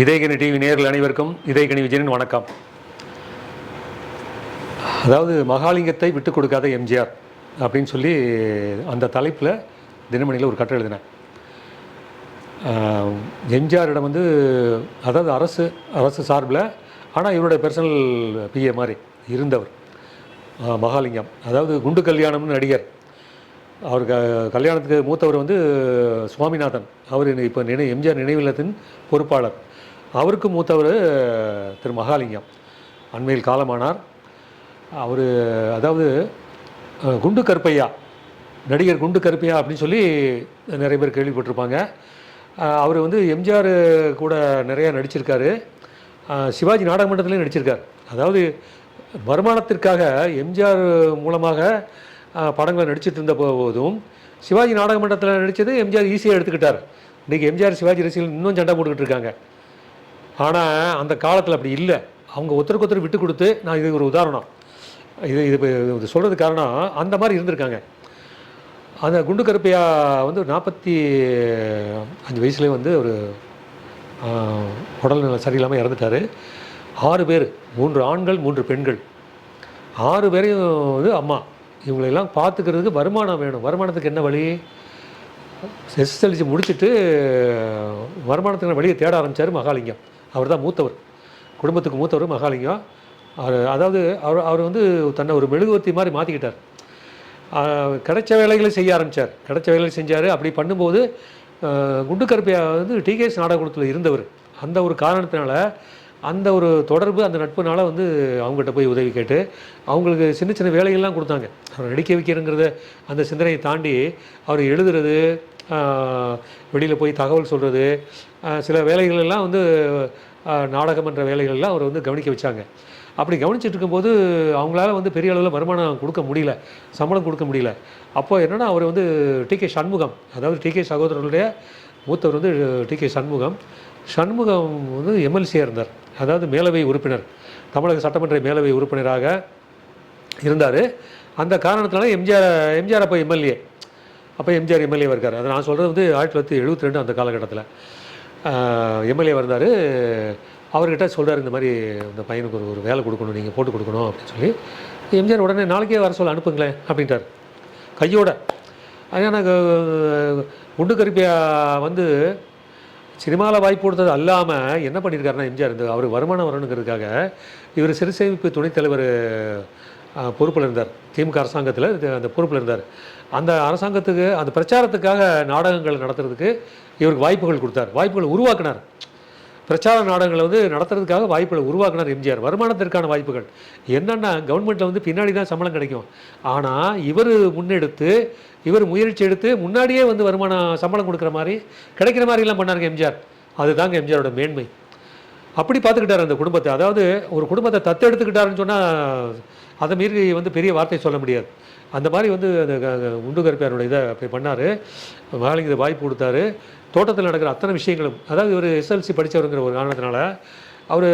இதயகணி TV நேரில் அனைவருக்கும் இதயகணி விஜயனின் வணக்கம். அதாவது மகாலிங்கத்தை விட்டு கொடுக்காத எம்ஜிஆர் அப்படின்னு சொல்லி அந்த தலைப்பில் தினமணியில் ஒரு கட்டுரை எழுதினேன் எம்ஜிஆரிடம் வந்து அதாவது அரசு அரசு சார்பில் ஆனால் இவருடைய பர்சனல் பிஏ மாதிரி இருந்தவர். மகாலிங்கம். அதாவது குண்டு கல்யாணம்னு நடிகர். அவர் க கல்யாணத்துக்கு மூத்தவர் வந்து சுவாமிநாதன். அவர் இப்போ நினை எம்ஜிஆர் நினைவில்லத்தின் பொறுப்பாளர். அவருக்கு மூத்தவர் திரு மகாலிங்கம். அண்மையில் காலமானார். அவர் அதாவது குண்டு கருப்பையா நடிகர் குண்டு கருப்பையா அப்படின்னு சொல்லி நிறைய பேர் கேள்விப்பட்டிருப்பாங்க. அவர் வந்து எம்ஜிஆர் கூட நிறையா நடிச்சிருக்காரு. சிவாஜி நாடக மன்றத்திலையும் நடிச்சிருக்கார். அதாவது வருமானத்திற்காக எம்ஜிஆர் மூலமாக படங்களை நடிச்சிட்டு இருந்த போதும் சிவாஜி நாடக மன்றத்தில் நடித்தது எம்ஜிஆர் ஈஸியாக எடுத்துக்கிட்டார். இன்றைக்கி எம்ஜிஆர் சிவாஜி ரசிகர்கள் இன்னும் சண்டை போட்டுக்கிட்டு இருக்காங்க. ஆனால் அந்த காலத்தில் அப்படி இல்லை. அவங்க ஒருத்தருக்கு ஒருத்தர் விட்டு கொடுத்து நான் இது ஒரு உதாரணம். இது இது இது சொல்கிறது காரணம் அந்த மாதிரி இருந்திருக்காங்க. அந்த குண்டு கருப்பையா வந்து நாற்பத்தி அஞ்சு வயசுலேயே வந்து ஒரு உடல்நிலை சரியில்லாமல் இறந்துட்டார். ஆறு பேர் மூன்று ஆண்கள் மூன்று பெண்கள். ஆறு பேரையும் வந்து அம்மா. இவங்களெல்லாம் பார்த்துக்கிறதுக்கு வருமானம் வேணும். வருமானத்துக்கு என்ன வழி? எஸ்எஸ்எல்சி முடிச்சுட்டு வருமானத்துக்கு வழியை தேட ஆரம்பித்தார் மகாலிங்கம். அவர் தான் மூத்தவர். குடும்பத்துக்கு மூத்தவர் மகாலிங்கம். அவர் அதாவது அவர் அவர் வந்து தன்னை ஒரு மெழுகுவர்த்தி மாதிரி மாற்றிக்கிட்டார் கிடைச்ச வேலைகளை செய்ய ஆரம்பித்தார் கிடைச்ச வேலைகளை செஞ்சார். அப்படி பண்ணும்போது குண்டு கருப்பையா வந்து டிகேஎஸ் நாடகத்தில் இருந்தவர். அந்த ஒரு காரணத்தினால அந்த ஒரு தொடர்பு அந்த நட்புனால வந்து அவங்ககிட்ட போய் உதவி கேட்டு அவங்களுக்கு சின்ன சின்ன வேலைகள்லாம் கொடுத்தாங்க. அவர் நடிக்க வைக்கிறங்கிறத அந்த சிந்தனையை தாண்டி அவர் எழுதுறது வெளியில் போய் தகவல் சொல்கிறது சில வேலைகள் எல்லாம் வந்து நாடகம் என்ற வேலைகள் எல்லாம் அவர் வந்து கவனிக்க வச்சாங்க. அப்படி கவனிச்சிட்டு இருக்கும்போது அவங்களால வந்து பெரிய அளவில் வருமானம் கொடுக்க முடியல சம்பளம் கொடுக்க முடியல. அப்போ என்னன்னா அவர் வந்து டி கே சண்முகம் அதாவது டி கே சகோதரர்களுடைய மூத்தவர் வந்து டி கே சண்முகம் சண்முகம் வந்து எம்எல்சியாக இருந்தார். அதாவது மேலவை உறுப்பினர். தமிழக சட்டமன்ற மேலவை உறுப்பினராக இருந்தார். அந்த காரணத்தினால எம்ஜிஆர் எம்ஜிஆர் அப்போ எம்எல்ஏ. அப்போ எம்ஜிஆர் எம்எல்ஏ இருக்கார். அதை நான் சொல்கிறது வந்து ஆயிரத்தி தொள்ளாயிரத்தி எழுபத்தி ரெண்டு அந்த காலகட்டத்தில். எம்எல்ஏ வந்தார் அவர்கிட்ட சொல்கிறார் இந்த மாதிரி இந்த பையனுக்கு ஒரு ஒரு வேலை கொடுக்கணும் நீங்கள் போட்டு கொடுக்கணும் அப்படின்னு சொல்லி. எம்ஜிஆர் உடனே நாளைக்கே வர சொல்ல அனுப்புங்களேன் அப்படின்ட்டார். கையோட. அது எனக்கு குண்டு கருப்பியா வந்து சினிமாவில் வாய்ப்பு கொடுத்தது அல்லாமல் என்ன பண்ணியிருக்காருன்னா எம்ஜிஆர் இருந்தது அவர் வருமானம் வரணுங்கிறதுக்காக இவர் சிறு சேமிப்பு துணைத் தலைவர் பொறுப்பில் இருந்தார். திமுக அரசாங்கத்தில் அந்த பொறுப்பில் இருந்தார். அந்த அரசாங்கத்துக்கு அந்த பிரச்சாரத்துக்காக நாடகங்கள் நடத்துறதுக்கு இவருக்கு வாய்ப்புகள் கொடுத்தார். வாய்ப்புகள் உருவாக்கினார். பிரச்சார நாடகங்களை வந்து நடத்துறதுக்காக வாய்ப்புகளை உருவாக்கினார் எம்ஜிஆர். வருமானத்திற்கான வாய்ப்புகள். என்னென்னா கவர்மெண்ட்டில் வந்து பின்னாடி தான் சம்பளம் கிடைக்கும். ஆனால் இவர் முன்னெடுத்து இவர் முயற்சி எடுத்து முன்னாடியே வந்து வருமானம் சம்பளம் கொடுக்குற மாதிரி கிடைக்கிற மாதிரிலாம் பண்ணாருங்க எம்ஜிஆர். அதுதாங்க எம்ஜிஆரோட மேன்மை. அப்படி பார்த்துக்கிட்டார் அந்த குடும்பத்தை. அதாவது ஒரு குடும்பத்தை தத்தெடுத்துக்கிட்டாருன்னு சொன்னால் அதை மீறி வந்து பெரிய வார்த்தை சொல்ல முடியாது. அந்த மாதிரி வந்து அந்த உண்டு கருப்பியாரோட இதை அப்படி பண்ணார் மகாலிங்க வாய்ப்பு கொடுத்தாரு. தோட்டத்தில் நடக்கிற அத்தனை விஷயங்களும் அதாவது இவர் எஸ்எல்சி படித்தவருங்கிற ஒரு காரணத்தினால அவர்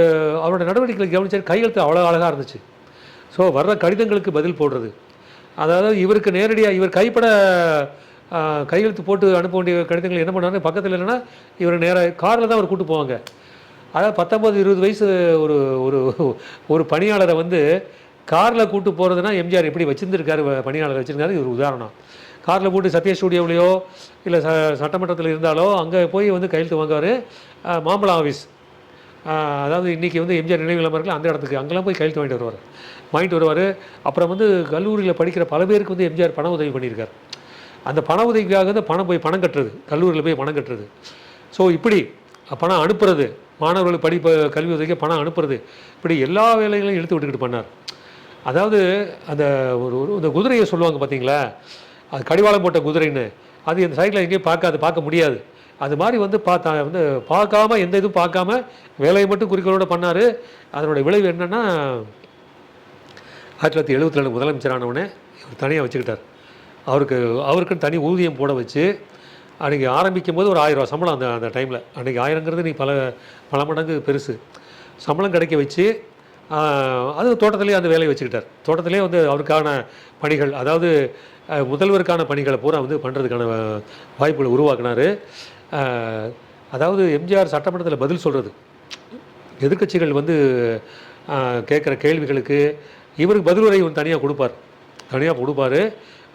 அவரோட நடவடிக்கைகளை கவனிச்சார் கையெழுத்து அவ்வளோ அழகாக இருந்துச்சு. ஸோ வர்ற கடிதங்களுக்கு பதில் போடுறது. அதாவது இவருக்கு நேரடியாக இவர் கைப்பட கையெழுத்து போட்டு அனுப்ப வேண்டிய கடிதங்கள் என்ன பண்ணாங்க பக்கத்தில் இல்லைன்னா இவர் நேராக காரில் தான் அவர் கூட்டு போவாங்க. அதாவது பத்தொம்பது இருபது வயசு ஒரு ஒரு ஒரு பணியாளரை வந்து காரில் கூட்டு போகிறதுனா எம்ஜிஆர் எப்படி வச்சுருந்துருக்காரு பணியாளர் வச்சுருக்காரு இது ஒரு உதாரணம். காரில் போட்டு சத்ய ஸ்டூடியோவிலையோ இல்லை ச சட்டமன்றத்தில் இருந்தாலோ அங்கே போய் வந்து கையெழுத்து வாங்குவார் மாம்பழம் ஆஃபீஸ் அதாவது இன்றைக்கி வந்து எம்ஜிஆர் நினைவில்லாமல் இருக்கல அந்த இடத்துக்கு. அங்கெல்லாம் போய் கையெழுத்து வாங்கிட்டு வருவார். வாங்கிட்டு வருவார். அப்புறம் வந்து கல்லூரியில் படிக்கிற பல பேருக்கு வந்து எம்ஜிஆர் பண உதவி பண்ணியிருக்கார். அந்த பண உதவிக்காக வந்து பணம் போய் பணம் கட்டுறது. கல்லூரியில் போய் பணம் கட்டுறது. ஸோ இப்படி பணம் அனுப்புறது. மாணவர்கள் படிப்பு கல்வி உதவிக்கு பணம் அனுப்புறது. இப்படி எல்லா வேலைகளையும் இழுத்து விட்டுக்கிட்டு பண்ணார். அதாவது அந்த ஒரு ஒரு இந்த குதிரையை சொல்லுவாங்க பார்த்தீங்களா அது கடிவாளம் போட்ட குதிரைன்னு. அது இந்த சைடில் எங்கேயும் பார்க்காது பார்க்க முடியாது. அது மாதிரி வந்து பார்த்தா வந்து பார்க்காம எந்த இதுவும் பார்க்காம வேலையை மட்டும் குறிக்கோளோட பண்ணார். அதனுடைய விளைவு என்னென்னா ஆயிரத்தி தொள்ளாயிரத்தி எழுபத்தி ரெண்டு முதலமைச்சரானவனே இவர் தனியாக வச்சுக்கிட்டார். அவருக்கு அவருக்குன்னு தனி ஊதியம் போட வச்சு அன்றைக்கி ஆரம்பிக்கும் போது ஒரு ஆயிரம் ரூபா சம்பளம் அந்த அந்த டைமில் அன்றைக்கி ஆயிரங்கிறது நீ பல பல மடங்கு பெருசு. சம்பளம் கிடைக்க வச்சு அது தோட்டத்திலேயே அந்த வேலையை வச்சுக்கிட்டார். தோட்டத்திலே வந்து அவருக்கான பணிகள் அதாவது முதல்வருக்கான பணிகளை பூரா வந்து பண்ணுறதுக்கான வாய்ப்புகளை உருவாக்குனார். அதாவது எம்ஜிஆர் சட்டமன்றத்தில் பதில் சொல்கிறது எதிர்க்கட்சிகள் வந்து கேட்குற கேள்விகளுக்கு இவருக்கு பதில் ஒன்று தனியாக கொடுப்பார். தனியாக கொடுப்பாரு.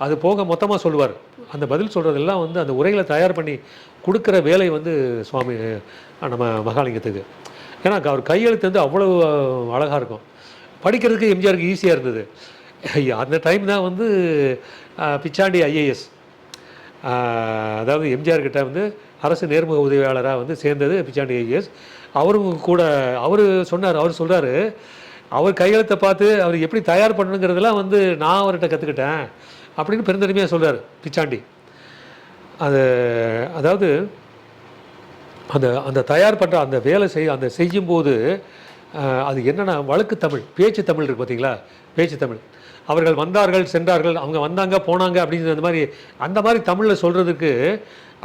அது போக மொத்தமாக சொல்லுவார். அந்த பதில் சொல்கிறதெல்லாம் வந்து அந்த உரைகளை தயார் பண்ணி கொடுக்குற வேலை வந்து சுவாமி நம்ம மகாலிங்கத்துக்கு. ஏன்னா அவர் கையெழுத்து வந்து அவ்வளோ அழகாக இருக்கும். படிக்கிறதுக்கு எம்ஜிஆருக்கு ஈஸியாக இருந்தது. அந்த டைம் தான் வந்து பிச்சாண்டி ஐஏஎஸ். அதாவது எம்ஜிஆர் கிட்ட வந்து அரசு நேர்முக உதவியாளராக வந்து சேர்ந்தது பிச்சாண்டி ஐஏஎஸ். அவரும் கூட அவர் சொன்னார் அவர் சொல்கிறார் அவர் கையெழுத்தை பார்த்து அவர் எப்படி தயார் பண்ணணுங்கிறதெல்லாம் வந்து நான் அவர்கிட்ட கற்றுக்கிட்டேன் அப்படின்னு பெருந்தன்மையாக சொல்கிறார் பிச்சாண்டி. அது அதாவது அந்த அந்த தயார் பண்ணுற அந்த வேலை செய் அந்த செய்யும்போது அது என்னென்னா வழக்கு தமிழ் பேச்சு தமிழ் இருக்கு பார்த்தீங்களா பேச்சு தமிழ். அவர்கள் வந்தார்கள் சென்றார்கள் அவங்க வந்தாங்க போனாங்க அப்படிங்கிற அந்த மாதிரி அந்த மாதிரி தமிழில் சொல்கிறதுக்கு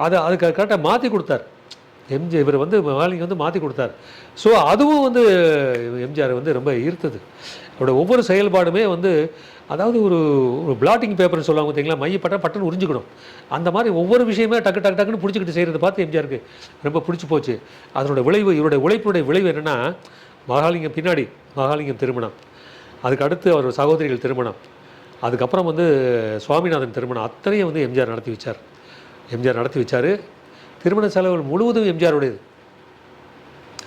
அதை அதுக்கு கரெக்டாக மாற்றி கொடுத்தார். எம்ஜி இவர் வந்து மாலினி வந்து மாற்றி கொடுத்தார். ஸோ அதுவும் வந்து எம்ஜிஆர் வந்து ரொம்ப ஈர்த்தது. அவரோட ஒவ்வொரு செயல்பாடுமே வந்து அதாவது ஒரு ஒரு பிளாட்டிங் பேப்பர்னு சொல்லுவாங்க பார்த்தீங்களா மையப்பட்ட பட்டன் உறிஞ்சிக்கணும். அந்த மாதிரி ஒவ்வொரு விஷயமே டக்கு டக்கு டக்குன்னு பிடிச்சிக்கிட்டு செய்கிறத பார்த்து எம்ஜிஆருக்கு ரொம்ப பிடிச்சி போச்சு. அதனோட விளைவு இவருடைய உழைப்புடைய விளைவு என்னென்னா மகாலிங்கம் பின்னாடி மகாலிங்கம் திருமணம். அதுக்கு அடுத்து அவர் சகோதரிகள் திருமணம். அதுக்கப்புறம் வந்து சுவாமிநாதன் திருமணம். அத்தனையும் வந்து எம்ஜிஆர் நடத்தி வச்சார். எம்ஜிஆர் நடத்தி வச்சார். திருமண செலவுகள் முழுவதும் எம்ஜிஆருடையது.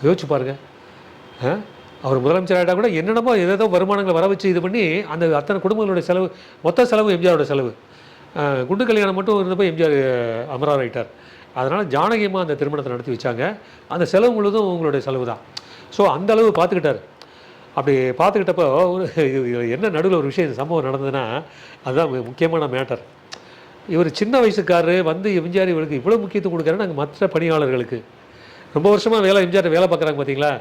யோசிச்சு பாருங்க. ஆ? அவர் முதலமைச்சர் கூட என்னென்னமோ ஏதேதோ வருமானங்களை வர வச்சு இது பண்ணி அந்த அத்தனை குடும்பங்களுடைய செலவு மொத்த செலவு எம்ஜிஆரோட செலவு. குண்டு கல்யாணம் மட்டும் இருந்தப்போ எம்ஜிஆர் அமரார் ஆகிட்டார் அதனால் ஜானகியமாக அந்த திருமணத்தை நடத்தி வச்சாங்க. அந்த செலவு முழுதும் உங்களுடைய செலவு தான் ஸோ அந்த அளவு பார்த்துக்கிட்டார் அப்படி பார்த்துக்கிட்டப்போ ஒரு இது என்ன நடுவில் ஒரு விஷயம் இந்த சம்பவம் நடந்ததுன்னா அதுதான் முக்கியமான மேட்டர். இவர் சின்ன வயசுக்காரரு வந்து எம்ஜிஆர் இவருக்கு இவ்வளோ முக்கியத்துவம் கொடுக்குறாரு நாங்கள் மற்ற பணியாளர்களுக்கு. ரொம்ப வருஷமாக வேலை எம்ஜிஆர் வேலை பார்க்குறாங்க பார்த்தீங்களா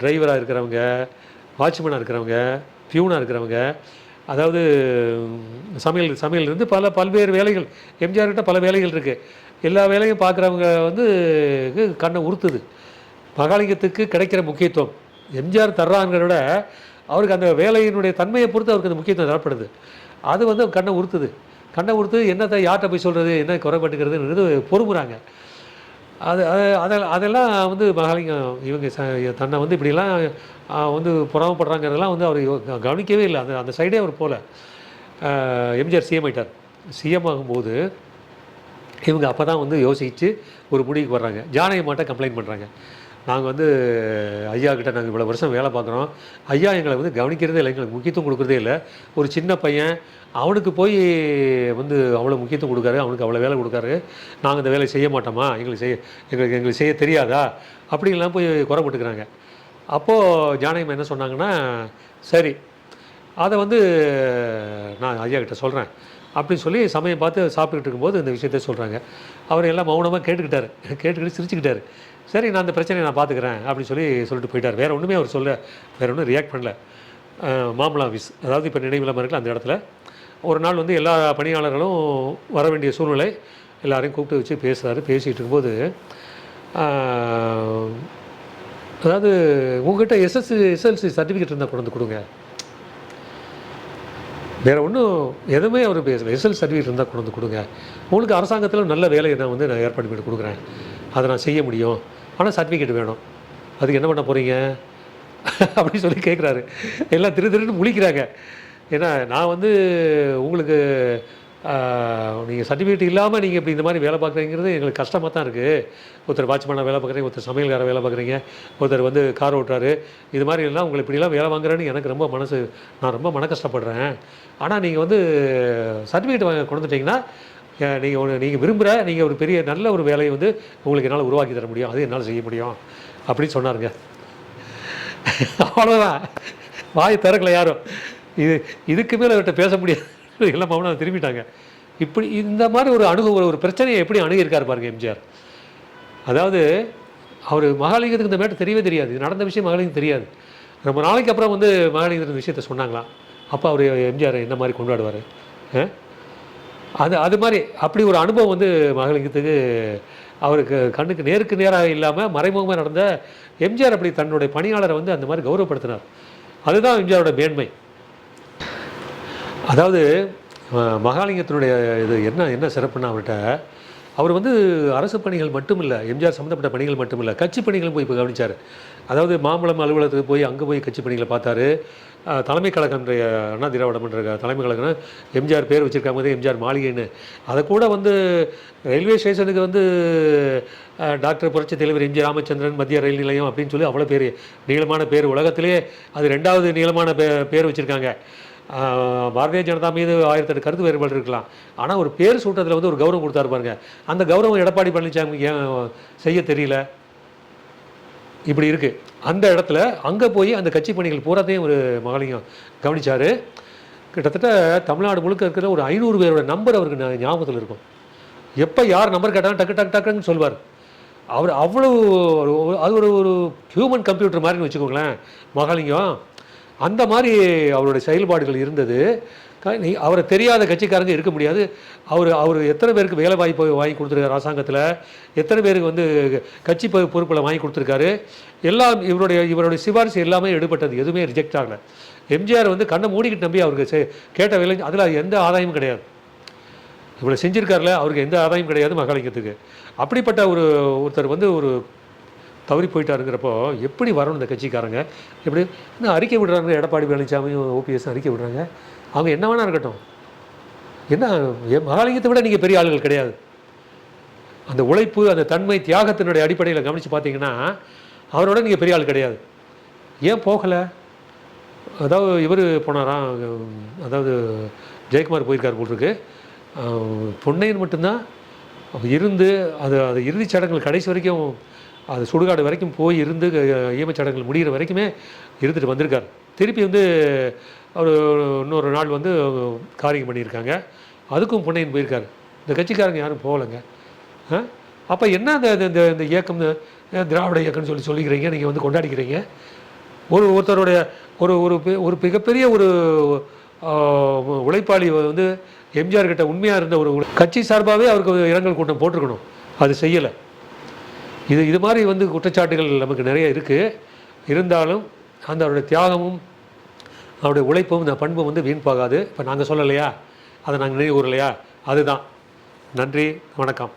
டிரைவராக இருக்கிறவங்க வாட்ச்மேனாக இருக்கிறவங்க பியூனாக இருக்கிறவங்க அதாவது சமையல் சமையல் இருந்து பல பல்வேறு வேலைகள் எம்ஜிஆர் கிட்ட பல வேலைகள் இருக்குது எல்லா வேலையும் பார்க்குறவங்க வந்து கண்ணை உறுத்துது. மகாலிங்கத்துக்கு கிடைக்கிற முக்கியத்துவம். எம்ஜிஆர் தர்றாங்கிறத விட அவருக்கு அந்த வேலையினுடைய தன்மையை பொறுத்து அவருக்கு அந்த முக்கியத்துவம் தரப்படுது. அது வந்து கண்ணை உறுத்துது. கண்ணை உறுத்து என்னத்தை யார்கிட்ட போய் சொல்கிறது என்ன குறைபட்டுக்கிறதுன்றது பொறுமுறாங்க. அது அது அதெல்லாம் அதெல்லாம் வந்து மகாலிங்கம் இவங்க ச தன்னை வந்து இப்படிலாம் வந்து புறாமப்படுறாங்கிறதெல்லாம் வந்து அவர் யோ- கவனிக்கவே இல்லை. அந்த அந்த சைடே அவர் போகல எம்ஜிஆர் சிஎம் ஆகிட்டார் சிஎம் ஆகும்போது இவங்க அப்போ தான் வந்து யோசித்து ஒரு முடிவுக்கு வர்றாங்க. ஜானகி மாட்ட கம்ப்ளைண்ட் பண்ணுறாங்க நாங்கள் வந்து ஐயா கிட்ட நாங்கள் இவ்வளோ வருஷம் வேலை பார்க்குறோம். ஐயா எங்களை வந்து கவனிக்கிறதே இல்லை எங்களுக்கு முக்கியத்துவம் கொடுக்குறதே இல்லை. ஒரு சின்ன பையன் அவனுக்கு போய் வந்து அவ்வளோ முக்கியத்துவம் கொடுக்காரு அவனுக்கு அவ்வளோ வேலை கொடுக்காரு. நாங்கள் இந்த வேலையை செய்ய மாட்டோமா? எங்களுக்கு செய்ய எங்களுக்கு எங்களுக்கு செய்ய தெரியாதா? அப்படின்லாம் போய் குறை போட்டுக்கிறாங்க. அப்போது ஜானகி என்ன சொன்னாங்கன்னா சரி அதை வந்து நான் ஐயா கிட்ட சொல்கிறேன் அப்படின்னு சொல்லி சமயம் பார்த்து சாப்பிட்டுக்கிட்டு இருக்கும்போது இந்த விஷயத்த சொல்கிறாங்க அவர் எல்லாம் மௌனமாக கேட்டுக்கிட்டாரு. கேட்டுக்கிட்டு சிரிச்சுக்கிட்டாரு. சரி நான் அந்த பிரச்சனையை நான் பார்த்துக்கிறேன் அப்படின்னு சொல்லி சொல்லிட்டு போயிட்டார். வேறு ஒன்றுமே அவர் சொல்ல வேறு ஒன்றும் ரியாக்ட் பண்ணல. மாமலா ஆஃபீஸ் அதாவது இப்போ நினைவில்லாமல் இருக்கல அந்த இடத்துல. ஒரு நாள் வந்து எல்லா பணியாளர்களும் வர வேண்டிய சூழ்நிலை எல்லாரையும் கூப்பிட்டு வச்சு பேசுகிறாரு பேசிகிட்டு இருக்கும்போது அதாவது உங்கள்கிட்ட எஸ்எஸ்சி எஸ்எல்சி சர்டிஃபிகேட் இருந்தால் கொண்டு வந்து கொடுங்க. வேறு ஒன்றும் எதுவுமே அவர் பேசல எஸ்எல் சர்டிஃபிகேட் இருந்தால் கொண்டு வந்து கொடுங்க. உங்களுக்கு அரசாங்கத்தில் நல்ல வேலையை நான் வந்து நான் ஏற்பாடு பண்ணி கொடுக்குறேன். அதை நான் செய்ய முடியும். ஆனால் சர்டிஃபிகேட் வேணும். அதுக்கு என்ன பண்ண போகிறீங்க அப்படி சொல்லி கேட்குறாரு எல்லாம் திரு திருன்னு முழிக்கிறாங்க. ஏன்னா நான் வந்து உங்களுக்கு நீங்கள் சர்டிஃபிகேட் இல்லாமல் நீங்கள் இப்படி இந்த மாதிரி வேலை பார்க்குறீங்கிறது எங்களுக்கு கஷ்டமாக தான் இருக்குது ஒருத்தர் வாட்ச்மேனாக வேலை பார்க்குறீங்க ஒருத்தர் சமையல்கார வேலை பார்க்குறீங்க ஒருத்தர் வந்து கார் ஓட்டுறாரு. இது மாதிரி எல்லாம் உங்களை இப்படிலாம் வேலை வாங்குறேன்னு எனக்கு ரொம்ப மனசு நான் ரொம்ப மன கஷ்டப்படுறேன் ஆனால் நீங்கள் வந்து சர்டிஃபிகேட் வாங்க கொடுத்துட்டிங்கன்னா நீங்கள் ஒன்று நீங்கள் விரும்புகிற நீங்கள் ஒரு பெரிய நல்ல ஒரு வேலையை வந்து உங்களுக்கு என்னால் உருவாக்கி தர முடியும். அது என்னால் செய்ய முடியும். அப்படின்னு சொன்னாருங்க. அவ்வளோதான் வாய் திறக்கல யாரும். இது இதுக்கு மேலே அவர்கிட்ட பேச முடியாது. எல்லாம் மௌனம் திரும்பிட்டாங்க. இப்படி இந்த மாதிரி ஒரு அணுகு ஒரு- ஒரு பிரச்சனையை எப்படி அணுகியிருக்கார் பாருங்க எம்ஜிஆர். அதாவது அவர் மகாலிங்கத்துக்கு இந்த மேட்டர் தெரியவே தெரியாது. இது நடந்த விஷயம் மகாலிங்கம் தெரியாது. ரொம்ப நாளைக்கு அப்புறம் வந்து மகாலிங்கத்துக்கு இந்த விஷயத்த சொன்னாங்களாம் அப்போ அவர் எம்ஜிஆர் என்ன மாதிரி கொண்டாடுவார்? அது அது மாதிரி அப்படி ஒரு அனுபவம் வந்து மகாலிங்கத்துக்கு அவருக்கு கண்ணுக்கு நேருக்கு நேராக இல்லாமல் மறைமுகமாக நடந்த எம்ஜிஆர் அப்படி தன்னுடைய பணியாளரை வந்து அந்த மாதிரி கௌரவப்படுத்தினார். அதுதான் எம்ஜிஆரோட மேன்மை. அதாவது மகாலிங்கத்தினுடைய இது என்ன என்ன சிறப்புன்னா அவர்கிட்ட அவர் வந்து அரசு பணிகள் மட்டும் இல்லை எம்ஜிஆர் சம்மந்தப்பட்ட பணிகள் மட்டும் இல்லை கட்சி பணிகளும் போய் இப்போ கவனிச்சார். அதாவது மாம்பழம் அலுவலகத்துக்கு போய் அங்கே போய் கட்சி பணிகளை பார்த்தாரு. தலைமை கழகம்ன்ற அண்ணா திராவிடம்ன்ற தலைமை கழகம் எம்ஜிஆர் பேர் வச்சிருக்காங்க வந்து எம்ஜிஆர் மாளிகைன்னு. அதை கூட வந்து ரயில்வே ஸ்டேஷனுக்கு வந்து டாக்டர் புரட்சி தலைவர் எம்ஜி ராமச்சந்திரன் மத்திய ரயில் நிலையம் அப்படின்னு சொல்லி அவ்வளோ பேர் நீளமான பேர். உலகத்திலே அது ரெண்டாவது நீளமான பே பேர் வச்சுருக்காங்க. பாரதிய ஜனதா மீது ஆயிரத்தெட்டு கருத்து வேறுபாடு இருக்கலாம். ஆனால் ஒரு பேர் சூட்டத்தில் வந்து ஒரு கௌரவம் கொடுத்தாரு பாருங்க. அந்த கௌரவம் எடப்பாடி பழனிசாமி ஏன் செய்ய தெரியல? இப்படி இருக்கு. அந்த இடத்துல அங்கே போய் அந்த கட்சி பணிகள் பூராத்தையும் ஒரு மகளிங்க கவனித்தார் கிட்டத்தட்ட தமிழ்நாடு முழுக்க இருக்கிற ஒரு ஐநூறு பேரோட நம்பர் அவருக்கு ஞாபகத்தில் இருக்கும். எப்போ யார் நம்பர் கேட்டாலும் டக்கு டக்கு டக்குன்னு சொல்வார். அவர் அவ்வளோ ஒரு- ஒரு- அது ஒரு ஒரு ஹியூமன் கம்ப்யூட்டர் மாதிரின்னு வச்சுக்கோங்களேன். மகாலிங்கம் அந்த மாதிரி அவருடைய செயல்பாடுகள் இருந்தது. நீ- அவரை தெரியாத கட்சிக்காரங்க இருக்க முடியாது. அவர் அவர் எத்தனை பேருக்கு வேலை வாய்ப்பு வாங்கி கொடுத்துருக்காரு அரசாங்கத்தில்? எத்தனை பேருக்கு வந்து கட்சி பொறுப்பில் வாங்கி கொடுத்துருக்காரு? எல்லாம் இவருடைய இவருடைய சிபாரிசு எல்லாமே எடுபட்டது. எதுவுமே ரிஜெக்ட் ஆகலை. எம்ஜிஆர் வந்து கண்ணை மூடிக்கிட்டு நம்பி அவருக்கு செ- கேட்ட வேலை அதில் எந்த ஆதாயமும் கிடையாது. இவ்வளோ செஞ்சுருக்காருல அவருக்கு எந்த ஆதாயம் கிடையாது மகாலிங்கத்துக்கு. அப்படிப்பட்ட ஒரு ஒருத்தர் வந்து ஒரு தவறி போயிட்டாருங்கிறப்போ எப்படி வரணும் இந்த கட்சிக்காரங்க? எப்படி இன்னும் அறிக்கை விடுறாங்க எடப்பாடி பழனிசாமியும் ஓபிஎஸ் அறிக்கை விடுறாங்க. அவங்க என்ன வேணா இருக்கட்டும். என்ன மகாலிங்கத்தை விட நீங்கள் பெரிய ஆளுகள் கிடையாது. அந்த உழைப்பு அந்த தன்மை தியாகத்தினுடைய அடிப்படையில் கவனித்து பார்த்தீங்கன்னா அவரோட நீங்கள் பெரிய ஆள் கிடையாது. ஏன் போகலை? அதாவது இவர் போனாராம் அதாவது ஜெயக்குமார் போயிருக்கார் போட்டிருக்கு அஹ் பொன்னையன் மட்டும்தான். இருந்து அது அது இறுதிச் சடங்குகள் கடைசி வரைக்கும் அது சுடுகாடு வரைக்கும் போய் இருந்து அஹ், முடிகிற வரைக்குமே இருந்துட்டு வந்திருக்கார். திருப்பி வந்து அவர் இன்னொரு நாள் வந்து காரியம் பண்ணியிருக்காங்க. அதுக்கும் பொன்னையன் போயிருக்காரு. இந்த கட்சிக்காரங்க யாரும் போகலைங்க. அப்போ என்ன அந்த இந்த- இந்த இந்த இயக்கம் திராவிட இயக்கம்னு சொல்லி சொல்லிக்கிறீங்க நீங்கள் வந்து கொண்டாடிக்கிறீங்க? ஒரு ஒருத்தருடைய ஒரு ஒரு பெ- ஒரு மிகப்பெரிய ஒரு உழைப்பாளி வந்து எம்ஜிஆர் கிட்ட உண்மையாக இருந்த ஒரு கட்சி சார்பாகவே அவருக்கு இரங்கல் கூட்டம் போட்டிருக்கணும். அது செய்யலை. இது இது மாதிரி வந்து குற்றச்சாட்டுகள் நமக்கு நிறைய இருக்குது இருந்தாலும் அந்த அவருடைய தியாகமும் அவருடைய உழைப்பும் இந்த பண்பும் வந்து வீண் போகாது. இப்போ நாங்கள் சொல்லலையா? அதை நாங்கள் நினைவு கூறலையா? அதுதான். நன்றி வணக்கம்.